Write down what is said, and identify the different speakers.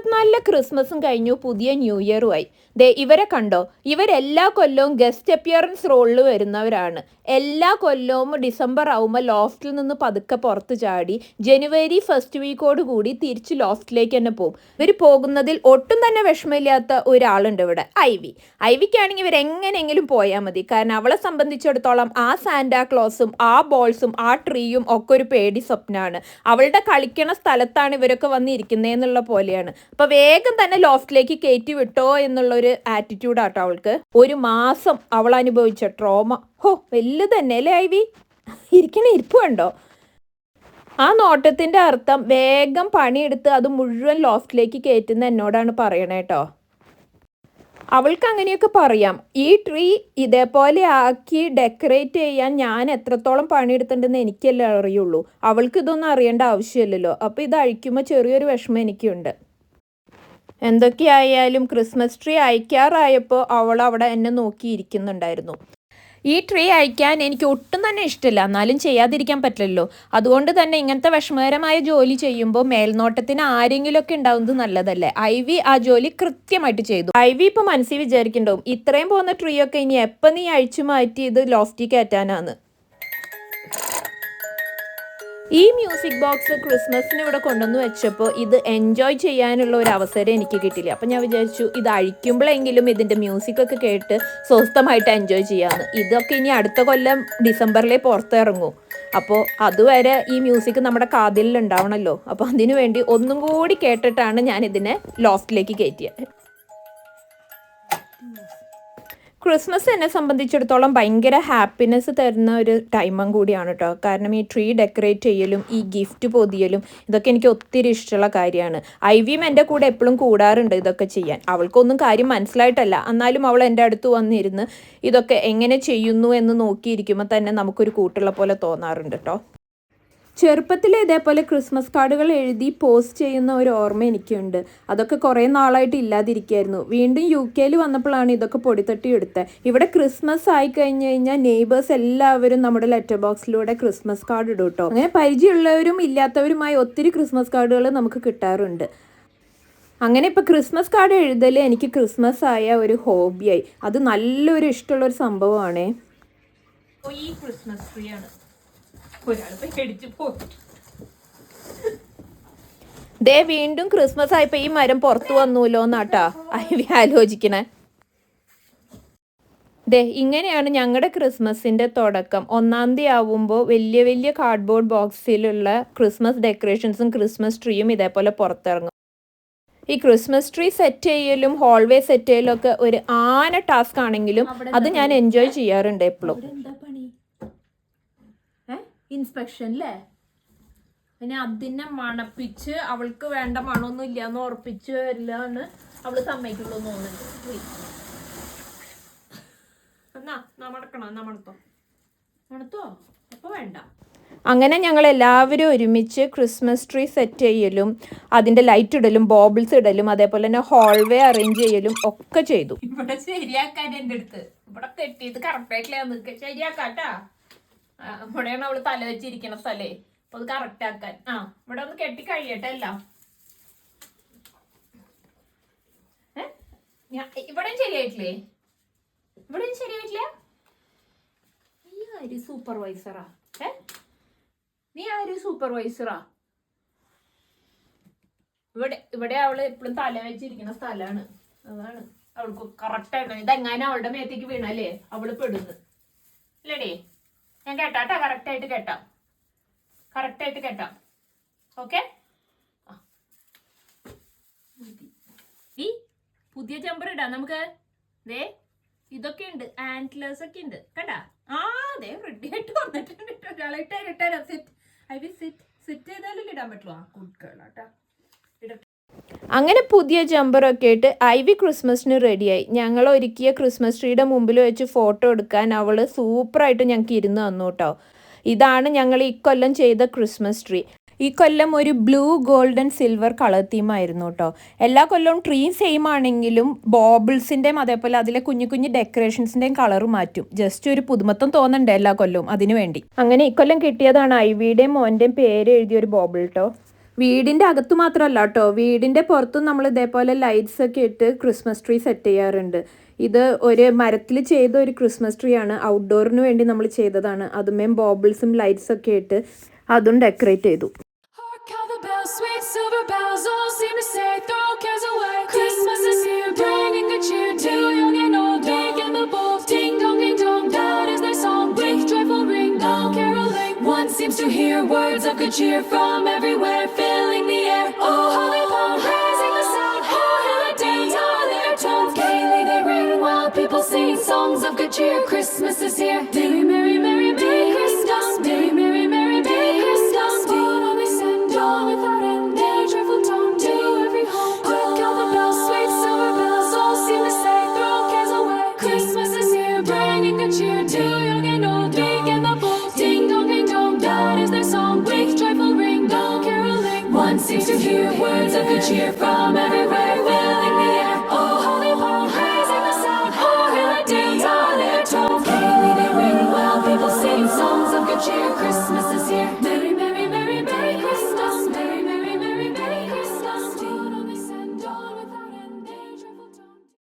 Speaker 1: ഇരുപത്തിനാലിലെ ക്രിസ്മസും കഴിഞ്ഞു പുതിയ ന്യൂ ഇയറുമായി. ദേ ഇവരെ കണ്ടോ? ഇവരെല്ലാ കൊല്ലവും ഗസ്റ്റ് അപ്പിയറൻസ് റോളിൽ വരുന്നവരാണ്. എല്ലാ കൊല്ലവും ഡിസംബർ ആവുമ്പോൾ ലോഫ്റ്റിൽ നിന്ന് പതുക്കെ പുറത്ത് ചാടി ജനുവരി ഫസ്റ്റ് വീക്കോട് കൂടി തിരിച്ച് ലോഫ്റ്റിലേക്ക് തന്നെ പോകും. ഇവർ പോകുന്നതിൽ ഒട്ടും തന്നെ വിഷമമില്ലാത്ത ഒരാളുണ്ട് ഇവിടെ ഐവി. ഐവിക്കാണെങ്കിൽ ഇവർ എങ്ങനെയെങ്കിലും പോയാൽ മതി. കാരണം അവളെ സംബന്ധിച്ചിടത്തോളം ആ സാന്റാ ക്ലോസും ആ ബോൾസും ആ ട്രീയും ഒക്കെ ഒരു പേടി സ്വപ്നമാണ് അവളുടെ കളിക്കണ സ്ഥലത്താണ് ഇവരൊക്കെ വന്നിരിക്കുന്നതെന്നുള്ള പോലെയാണ്. അപ്പൊ വേഗം തന്നെ ലോഫ്റ്റിലേക്ക് കയറ്റി വിട്ടോ എന്നുള്ളൊരു ആറ്റിറ്റ്യൂഡ് ആട്ടോ അവൾക്ക്. ഒരു മാസം അവൾ അനുഭവിച്ച ട്രോമ ഹോ വലുത് തന്നെ അല്ലേ വി? ഇരിക്കണ ഇരിപ്പ് കണ്ടോ? ആ നോട്ടത്തിന്റെ അർത്ഥം വേഗം പണിയെടുത്ത് അത് മുഴുവൻ ലോഫ്റ്റിലേക്ക് കയറ്റുന്ന എന്നോടാണ് പറയണേ കേട്ടോ അവൾക്ക് അങ്ങനെയൊക്കെ പറയാം. ഈ ട്രീ ഇതേപോലെ ആക്കി ഡെക്കറേറ്റ് ചെയ്യാൻ ഞാൻ എത്രത്തോളം പണിയെടുത്തിട്ടുണ്ടെന്ന് എനിക്കല്ലേ അറിയുള്ളൂ. അവൾക്ക് ഇതൊന്നും അറിയേണ്ട ആവശ്യമില്ലല്ലോ. അപ്പോൾ ഇത് അഴിക്കുമ്പോൾ ചെറിയൊരു വിഷമം എനിക്കുണ്ട്. എന്തൊക്കെയായാലും ക്രിസ്മസ് ട്രീ അയക്കാറായപ്പോൾ അവൾ അവിടെ എന്നെ നോക്കിയിരിക്കുന്നുണ്ടായിരുന്നു. ഈ ട്രീ അയക്കാൻ എനിക്ക് ഒട്ടും തന്നെ ഇഷ്ടമില്ല. എന്നാലും ചെയ്യാതിരിക്കാൻ പറ്റില്ലല്ലോ. അതുകൊണ്ട് തന്നെ ഇങ്ങനത്തെ വിഷമകരമായ ജോലി ചെയ്യുമ്പോൾ മേൽനോട്ടത്തിന് ആരെങ്കിലുമൊക്കെ ഉണ്ടാവുന്നത് നല്ലതല്ലേ? ഐ വി ആ ജോലി കൃത്യമായിട്ട് ചെയ്തു. ഐ വി ഇപ്പൊ മനസ്സിൽ വിചാരിക്കണ്ടാവും ഇത്രയും പോകുന്ന ട്രീ ഒക്കെ ഇനി എപ്പോൾ നീ അഴിച്ചു മാറ്റി ഇത് ലോഫ്റ്റി കയറ്റാനാന്ന്. ഈ മ്യൂസിക് ബോക്സ് ക്രിസ്മസിന് ഇവിടെ കൊണ്ടുവന്ന് വെച്ചപ്പോൾ ഇത് എൻജോയ് ചെയ്യാനുള്ള ഒരു അവസരം എനിക്ക് കിട്ടില്ല. അപ്പം ഞാൻ വിചാരിച്ചു ഇത് അഴിക്കുമ്പോഴെങ്കിലും ഇതിന്റെ മ്യൂസിക് ഒക്കെ കേട്ട് സ്വസ്ഥമായിട്ട് എൻജോയ് ചെയ്യാമെന്ന് ഇതൊക്കെ ഇനി അടുത്ത കൊല്ലം ഡിസംബറിലേ പുറത്തിറങ്ങൂ. അപ്പോൾ അതുവരെ ഈ മ്യൂസിക് നമ്മുടെ കാതിലുണ്ടാവണമല്ലോ അപ്പോൾ അതിനു വേണ്ടി ഒന്നും കൂടി കേട്ടിട്ടാണ് ഞാൻ ഇതിനെ ലോഫ്റ്റിലേക്ക് കയറ്റിയത് ക്രിസ്മസ് എന്നെ സംബന്ധിച്ചിടത്തോളം ഭയങ്കര ഹാപ്പിനെസ് തരുന്ന ഒരു ടൈമും കൂടിയാണ് കേട്ടോ കാരണം ഈ ട്രീ ഡെക്കറേറ്റ് ചെയ്യലും ഈ ഗിഫ്റ്റ് പൊതിയലും ഇതൊക്കെ എനിക്ക് ഒത്തിരി ഇഷ്ടമുള്ള കാര്യമാണ്. ഐവിയും എന്റെ കൂടെ എപ്പോഴും കൂടാറുണ്ട് ഇതൊക്കെ ചെയ്യാൻ. അവൾക്കൊന്നും കാര്യം മനസ്സിലായിട്ടല്ല. എന്നാലും അവൾ എന്റെ അടുത്ത് വന്നിരുന്ന് ഇതൊക്കെ എങ്ങനെ ചെയ്യുന്നു എന്ന് നോക്കിയിരിക്കുമ്പോൾ തന്നെ നമുക്കൊരു കൂട്ടുള്ള പോലെ തോന്നാറുണ്ട് കേട്ടോ ചെറുപ്പത്തിൽ ഇതേപോലെ ക്രിസ്മസ് കാർഡുകൾ എഴുതി പോസ്റ്റ് ചെയ്യുന്ന ഒരു ഓർമ്മ എനിക്കുണ്ട്. അതൊക്കെ കുറേ നാളായിട്ട് ഇല്ലാതിരിക്കുകയായിരുന്നു വീണ്ടും യു കെയിൽ വന്നപ്പോഴാണ് ഇതൊക്കെ പൊടിത്തട്ടി എടുത്തത്. ഇവിടെ ക്രിസ്മസ് ആയി കഴിഞ്ഞ് കഴിഞ്ഞാൽ നെയ്ബേഴ്സ് എല്ലാവരും നമ്മുടെ ലെറ്റർ ബോക്സിലൂടെ ക്രിസ്മസ് കാർഡ് ഇടും കേട്ടോ. അങ്ങനെ പരിചയമുള്ളവരും ഇല്ലാത്തവരുമായി ഒത്തിരി ക്രിസ്മസ് കാർഡുകൾ നമുക്ക് കിട്ടാറുണ്ട്. അങ്ങനെ ഇപ്പോൾ ക്രിസ്മസ് കാർഡ് എഴുതൽ എനിക്ക് ക്രിസ്മസ് ആയ ഒരു ഹോബിയായി അത് നല്ലൊരു ഇഷ്ടമുള്ളൊരു സംഭവമാണേ. ഈ ക്രിസ്മസ് ട്രീ ആണ് ഒരാൾ പേടിച്ച് പോയി ദേ വീണ്ടും ക്രിസ്മസ് ആയപ്പോ ഈ മരം പുറത്തു വന്നൂല്ലോ എന്നാട്ടാ ഐവി ആലോചിക്കണേ. ദേ ഇങ്ങനെയാണ് ഞങ്ങളുടെ ക്രിസ്മസിന്റെ തുടക്കം. ഒന്നാം തീയതി ആവുമ്പോൾ വലിയ വലിയ കാർഡ്ബോർഡ് ബോക്സിലുള്ള ക്രിസ്മസ് ഡെക്കറേഷൻസും ക്രിസ്മസ് ട്രീയും ഇതേപോലെ പുറത്തിറങ്ങും. ഈ ക്രിസ്മസ് ട്രീ സെറ്റ് ചെയ്യലും ഹോൾവേ സെറ്റ് ചെയ്യലും ഒക്കെ ഒരു ആന ടാസ്ക് ആണെങ്കിലും അത് ഞാൻ എൻജോയ് ചെയ്യാറുണ്ട് എപ്പോഴും ഇൻസ്പെക്ഷൻ അല്ലേ പിന്നെ അതിനെ മണപ്പിച്ച് അവൾക്ക് വേണ്ട മണമൊന്നും ഇല്ലാന്ന് ഉറപ്പിച്ച് വരില്ലാന്ന് അവൾ സമ്മതിക്കുള്ളൂ എന്ന് തോന്നുന്നുണ്ട്. എന്നാ മണക്കണോ? എന്നാ മണത്തോ? മണത്തോ? അപ്പൊ വേണ്ട. അങ്ങനെ ഞങ്ങൾ എല്ലാവരും ഒരുമിച്ച് ക്രിസ്മസ് ട്രീ സെറ്റ് ചെയ്യലും അതിന്റെ ലൈറ്റ് ഇടലും ബോബിൾസ് ഇടലും അതേപോലെ തന്നെ ഹോൾവേ അറേഞ്ച് ചെയ്യലും ഒക്കെ ചെയ്തു. ഇവിടെ ശരിയാക്കാൻ എന്റെ അടുത്ത്. ഇവിടെ കെട്ടിയത് കറക്റ്റ് ആയിട്ടില്ല. ശരിയാക്കാട്ടാ. ഇവിടെയാണ് അവൾ തല വെച്ചിരിക്കണ സ്ഥലേ. അപ്പൊ അത് കറക്റ്റ് ആക്കാൻ. ആ ഇവിടെ ഒന്ന് കെട്ടി കഴിയട്ടെ? ഞാ- ഇവിടെയും ശരിയായിട്ടില്ലേ? ഇവിടെയും ശരിയായിട്ടില്ല? നീ ആര് സൂപ്പർവൈസറാ ഏ? നീ ആര് സൂപ്പർവൈസറാ ഇവിടെ ഇവിടെ അവൾ എപ്പോഴും തല വെച്ചിരിക്കുന്ന സ്ഥലാണ്. അതാണ്. അവൾക്ക് കറക്റ്റ് ആയിട്ട് ഇതെങ്ങനെ അവളുടെ മേത്തേക്ക് വീണല്ലേ? അവൾ പെടുന്നത് അല്ലേടേ ഞാൻ കേട്ടാ കറക്റ്റ് ആയിട്ട് കേട്ടാം. കറക്റ്റ് ആയിട്ട് കേട്ടാം. ഓക്കെ പുതിയ ജമ്പർ ഇടാം നമുക്ക്. ദേ ഇതൊക്കെ ഉണ്ട്. ആന്റ്ലേഴ്സ് ഒക്കെ ഉണ്ട്. കണ്ടാ? ആ അതെ റെഡി ആയിട്ട് വന്നിട്ടുണ്ട്. ട്ടോ. ഒരാളെ ഇട്ടാ ഇട്ടാ set I V set set ചെയ്താലും ഇടാൻ പറ്റുള്ളൂ. ആ കുട്ടികളാട്ടാ അങ്ങനെ പുതിയ ജമ്പറൊക്കെ ആയിട്ട് ഐ വി ക്രിസ്മസിന് റെഡിയായി. ഞങ്ങൾ ഒരുക്കിയ ക്രിസ്മസ് ട്രീയുടെ മുമ്പിൽ വെച്ച് ഫോട്ടോ എടുക്കാൻ അവൾ സൂപ്പറായിട്ട് ഞങ്ങൾക്ക് ഇരുന്ന് തന്നു കേട്ടോ. ഇതാണ് ഞങ്ങൾ ഈ കൊല്ലം ചെയ്ത ക്രിസ്മസ് ട്രീ. ഈ കൊല്ലം ഒരു ബ്ലൂ ഗോൾഡൻ സിൽവർ കളർ തീമായിരുന്നു കേട്ടോ. എല്ലാ കൊല്ലവും ട്രീ സെയിം ആണെങ്കിലും ബോബിൾസിന്റെയും അതേപോലെ അതിലെ കുഞ്ഞു കുഞ്ഞു ഡെക്കറേഷൻസിന്റെയും കളർ മാറ്റും. ജസ്റ്റ് ഒരു പുതുമത്തം തോന്നണ്ടേ എല്ലാ കൊല്ലവും അതിനു വേണ്ടി. അങ്ങനെ ഇക്കൊല്ലം കിട്ടിയതാണ് ഐവിയുടെയും മോന്റെയും പേര് എഴുതിയ ഒരു ബോബിൾ കേട്ടോ വീടിന്റെ അകത്തു മാത്രമല്ല കേട്ടോ വീടിന്റെ പുറത്തും നമ്മൾ ഇതേപോലെ ലൈറ്റ്സ് ഒക്കെ ഇട്ട് ക്രിസ്മസ് ട്രീ സെറ്റ് ചെയ്യാറുണ്ട്. ഇത് ഒരു മരത്തിൽ ചെയ്ത ഒരു ക്രിസ്മസ് ട്രീ ആണ്. ഔട്ട്ഡോറിന് വേണ്ടി നമ്മൾ ചെയ്തതാണ്. അതുമേ ബോബിൾസും ലൈറ്റ്സ് ഒക്കെ ഇട്ട് അതും ഡെക്കറേറ്റ് ചെയ്തു.
Speaker 2: Seems to hear words of good cheer from everywhere. people sing songs of good cheer. Christmas is here. One seems to hear words of good cheer from everywhere, filling the air. Oh, holy one, raising the sound. Oh, hilly days are their tones. Gaily they ring while people sing songs of good cheer. Christmas is here.